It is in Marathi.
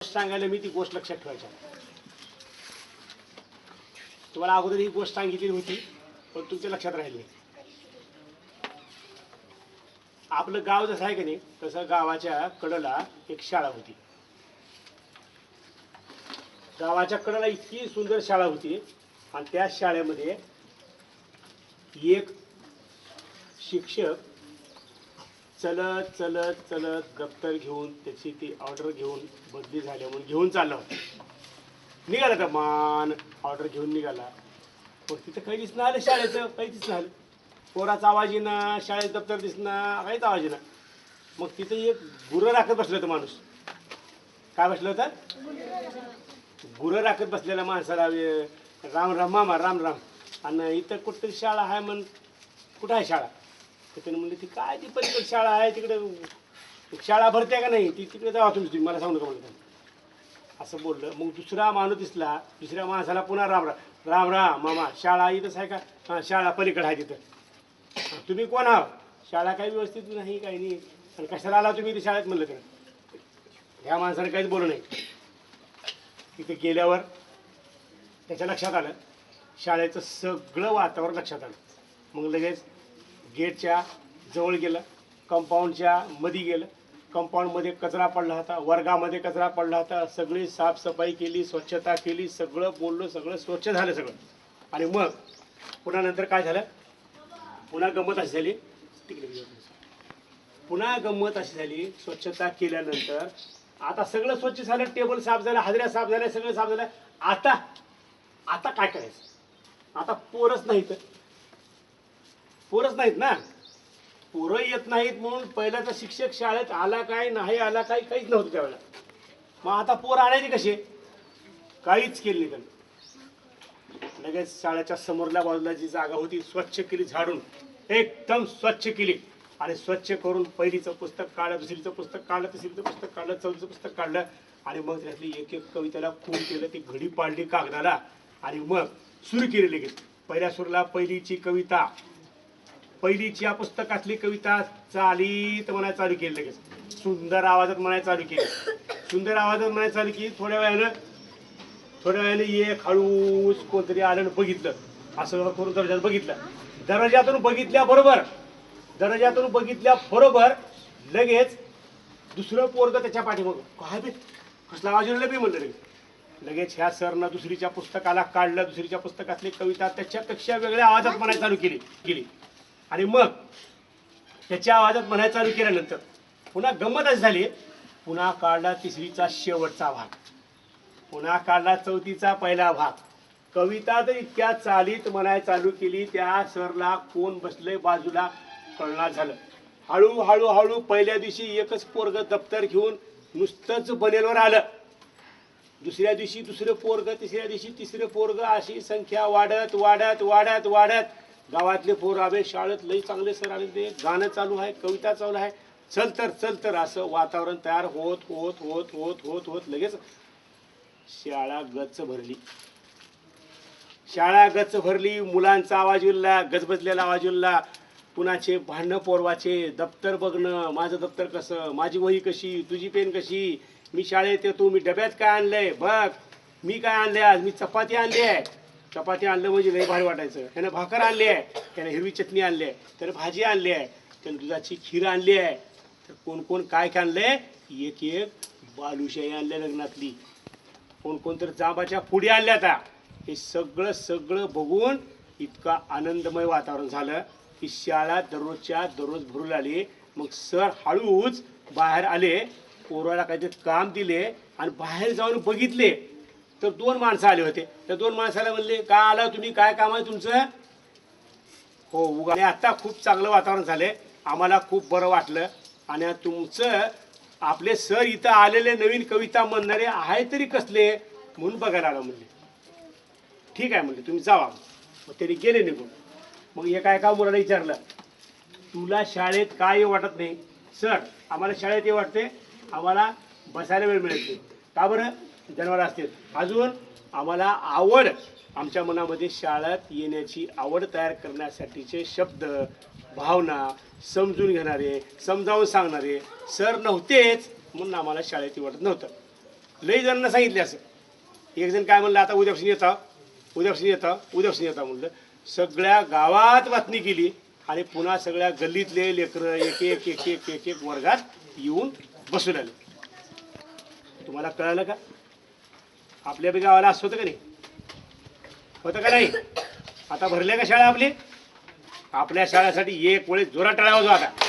सांगायला मी ती गोष्ट लक्षात ठेवायच्या तुम्हाला अगोदर ही गोष्ट सांगितली होती पण तुमच्या लक्षात राहिली नाही. आपलं गाव जसं आहे की नाही तसं गावाच्या कडला एक शाळा होती. गावाच्या कडला इतकी सुंदर शाळा होती आणि त्या शाळेमध्ये एक शिक्षक चलत चलत चलत दप्तर घेऊन त्याची ती ऑर्डर घेऊन बदली झाल्या म्हणून घेऊन चालला. होता निघाला का मान ऑर्डर घेऊन निघाला. पण तिथं काही दिसणं आलं शाळेचं काही दिसणं आलं. पोराचा आवाज येणार शाळेत दप्तर दिसणार काहीच आवाज येणार मग तिथं एक गुरं राखत बसलं होतं माणूस. काय बसलं होतं? गुरं राखत बसलेल्या माणसाला राम राम मामा राम राम. आणि इथं कुठं शाळा आहे म्हण कुठं आहे शाळा? तर म्हणलं ती काय ती पलीकडे शाळा आहे तिकडे शाळा भरते का नाही? ती तिकडे जावा तुम्ही तुम्ही मला सांगू नका म्हणलं असं बोललं. मग दुसरा माणूस दिसला. दुसऱ्या माणसाला पुन्हा राम राम राम राम मामा शाळा इथंच आहे का? हां शाळा पलीकडे आहे तिथं. तुम्ही कोण आहात? शाळा काही व्यवस्थित नाही काही नाही. आणि कशाला आला तुम्ही इथे शाळेत? म्हणलं त्यानं. ह्या माणसाने काहीच बोलू नाही तिथे गेल्यावर त्याच्या लक्षात आलं. शाळेचं सगळं वातावरण लक्षात आलं. मग लगेच गेटच्या जवळ गेलं कंपाऊंडच्या मध्ये गेलं. कंपाऊंडमध्ये कचरा पडला होता वर्गामध्ये कचरा पडला होता. सगळी साफसफाई केली स्वच्छता केली सगळं बोललो सगळं स्वच्छ झालं सगळं. आणि मग पुन्हा नंतर काय झालं? पुन्हा गंमत अशी झाली. तिकडे पुन्हा गंमत अशी झाली स्वच्छता केल्यानंतर आता सगळं स्वच्छ झालं टेबल साफ झालं हाजऱ्या साफ झाल्या सगळं साफ झालं. आता आता काय करायचं? आता पोरच नाही तर पोरच नाहीत ना. पोरं येत नाहीत म्हणून पहिल्याचा शिक्षक शाळेत आला काय नाही आला काय काहीच नव्हतं त्यावेळेला. मग आता पोर आणायची कशी? काहीच केली नाही त्यांनी. लगेच शाळेच्या समोरल्या बाजूला जी जागा होती स्वच्छ केली झाडून. एकदम स्वच्छ केली. आणि स्वच्छ करून पहिलीचं पुस्तक काढलं दुसरीचं पुस्तक काढलं तिसरीचं पुस्तक काढलं चौथीचं पुस्तक काढलं. आणि मग त्यातली एक एक कवितेला खून केलं ती घडी पाडली कागदाला. आणि मग सुरू केली लगेच. पहिल्या सुरला पहिलीची कविता. पहिलीची या पुस्तकातली कविता चालीत म्हणायला चालू केली लगेच. सुंदर आवाजात म्हणायला चालू केली. सुंदर आवाजात म्हणायला चालू केली थोड्या वेळानं थोड्या वेळानं एक हळूच कोणतरी आलं बघितलं. असं करून दर्जात बघितलं. दर्जातून बघितल्याबरोबर दर्जातून बघितल्या बरोबर लगेच दुसरं पोरग त्याच्या पाठीमागं काय बे कसला आवाज येऊन बी? म्हणलं लगेच. लगेच ह्या सरनं दुसरीच्या पुस्तकाला काढलं दुसरीच्या पुस्तकातली कविता त्याच्यापेक्षा वेगळ्या आवाजात म्हणायला चालू केली केली. आणि मग त्याच्या आवाजात म्हणायला चालू केल्यानंतर पुन्हा गंमत अशी झाली. पुन्हा काढला तिसरीचा शेवटचा भाग. पुन्हा काढला चौथीचा पहिला भाग. कविता तर इतक्या चालीत म्हणाय चालू केली त्या सरला कोण बसलंय बाजूला कळणार झालं. हळू हळू हळू पहिल्या दिवशी एकच पोरग दप्तर घेऊन नुसतंच बनेलवर आलं. दुसऱ्या दिवशी दुसरं पोरग तिसऱ्या दिवशी तिसरं पोरग अशी संख्या वाढत वाढत वाढत वाढत गावातले पोर आवे शाळेत लई चांगले सर आले ते. गाणं चालू आहे कविता चालू आहे. चल तर चल तर असं वातावरण तयार होत होत होत होत होत होत लगेच शाळा गच्च भरली. शाळा गच्च भरली मुलांचा आवाज उरला गजबजलेला आवाज उरला. कुणाचे भांडणं पोरवाचे दप्तर बघणं माझं दप्तर कसं माझी वही कशी तुझी पेन कशी मी शाळेत येतो मी डब्यात काय आणलंय बघ. मी काय आणलंय आज? मी चपाती आणली आहे. चपाती आणलं म्हणजे लई भारी वाटायचं. त्यानं भाकर आणली आहे त्यानं हिरवी चटणी आणली आहे त्यानं भाजी आणली आहे त्यानं दुधाची खीर आणली आहे. तर कोण कोण काय काय आणलंय? एक एक बालुशाही आणल्या लग्नातली. कोण कोण तर जांबाच्या पुढे आणल्या आता हे सगळं सगळं बघून इतका आनंदमय वातावरण झालं की शाळा दररोजच्या दररोज भरून आली. मग सर हळूच बाहेर आले पोराला काहीतरी काम दिले आणि बाहेर जाऊन बघितले. तर दोन माणसं आले होते. त्या दोन माणसाला म्हणले का आला तुम्ही? काय काम आहे तुमचं? हो उगा. आणि आता खूप चांगलं वातावरण झालं आम्हाला खूप बरं वाटलं. आणि तुमचं आपले सर इथं आलेले नवीन कविता म्हणणारे आहे तरी कसले? म्हणून बघायला आलं म्हणले. ठीक आहे म्हणले तुम्ही जावा. मग त्यांनी गेले निघून. मग एका एका मुलाला विचारलं? तुला शाळेत काय वाटत नाही? सर आम्हाला शाळेत हे वाटते आम्हाला बसायला वेळ मिळत नाही. का बरं? जनावर असतील. अजून आम्हाला आवड आमच्या मनामध्ये शाळेत येण्याची आवड तयार करण्यासाठीचे शब्द भावना समजून घेणारे समजावून सांगणारे सर नव्हतेच म्हणून आम्हाला शाळेत वाटत नव्हतं. लई जणांना सांगितले असं. एक जण काय म्हणलं आता उद्यापासून येता उद्यापासून येता उद्यापासून येता म्हणलं. सगळ्या गावात बातमी केली आणि पुन्हा सगळ्या गल्लीतले लेकरं एक एक एक एक एक एक वर्गात येऊन बसू लागले तुम्हाला कळालं का? आपल्या बी गावाला असं होतं का नाही? होतं का नाही? आता भरल्या का शाळा आपली? आपल्या शाळेसाठी एक वेळेस जोरात टाळा जो आता.